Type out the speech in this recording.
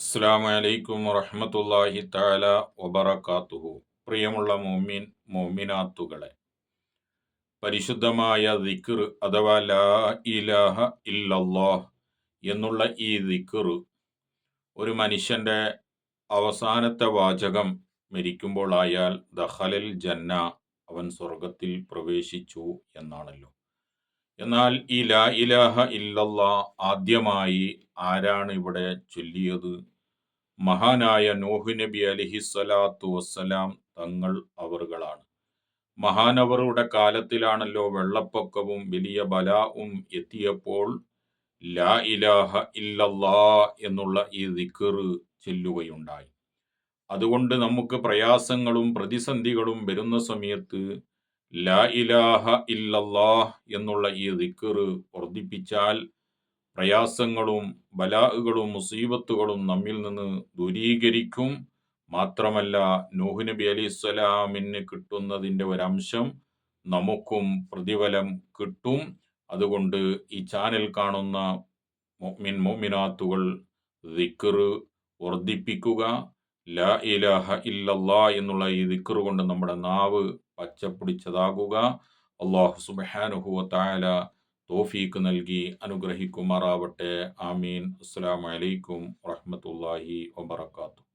അസ്സാം വലൈക്കും വറഹമത്തല്ലാഹി താല വബറക്കാത്തുഹു പ്രിയമുള്ള മോമിൻ മോമിനാത്തുകളെ പരിശുദ്ധമായ ദിക്കർ അഥവാ ലാ ഇലാഹ ഇല്ലല്ലാഹ് എന്നുള്ള ഈ ദിക്കർ ഒരു മനുഷ്യന്റെ അവസാനത്തെ വാചകം മരിക്കുമ്പോൾ ആയാൽ ദഹലൽ ജന്ന അവൻ സ്വർഗത്തിൽ പ്രവേശിച്ചു എന്നാണല്ലോ. എന്നാൽ ഈ ലാ ഇലാഹ ഇല്ലല്ലാ ആദ്യമായി ആരാണ് ഇവിടെ ചൊല്ലിയത്? മഹാനായ നോഹു നബി അലിഹി സ്വലാത്തു വസ്സലാം തങ്ങൾ അവറുകളാണ്. മഹാനവറുടെ കാലത്തിലാണല്ലോ വെള്ളപ്പൊക്കവും വലിയ ബലാവും എത്തിയപ്പോൾ ലാ ഇലാഹ ഇല്ലല്ലാ എന്നുള്ള ഈ ദിക്കർ ചെല്ലുകയുണ്ടായി. അതുകൊണ്ട് നമുക്ക് പ്രയാസങ്ങളും പ്രതിസന്ധികളും വരുന്ന സമയത്ത് ലാ ഇലാഹ ഇല്ലല്ലാഹ് എന്നുള്ള ഈ ദിക്കറ് വർദ്ധിപ്പിച്ചാൽ പ്രയാസങ്ങളും ബലാഹുകളും മുസീബത്തുകളും നമ്മിൽ നിന്ന് ദൂരീകരിക്കും. മാത്രമല്ല നൂഹ് നബി അലി സ്വലാമിന് കിട്ടുന്നതിന്റെ ഒരംശം നമുക്കും പ്രതിഫലം കിട്ടും. അതുകൊണ്ട് ഈ ചാനൽ കാണുന്ന മിൻ മോമിനാത്തുകൾ ദിക്കറ് വർദ്ധിപ്പിക്കുക. ലാ ഇലാഹ ഇല്ലല്ലാ എന്നുള്ള ഈ ദിക്കർ കൊണ്ട് നമ്മുടെ നാവ് പച്ചപ്പിടിച്ചതാകുക. അള്ളാഹു സുബാനുഹുവത്തായ തോഫീക്ക് നൽകി അനുഗ്രഹിക്കുമാറാവട്ടെ. ആമീൻ. അസ്സാം വലൈക്കും വാഹമത്തല്ലാഹി വാബർക്കാത്തു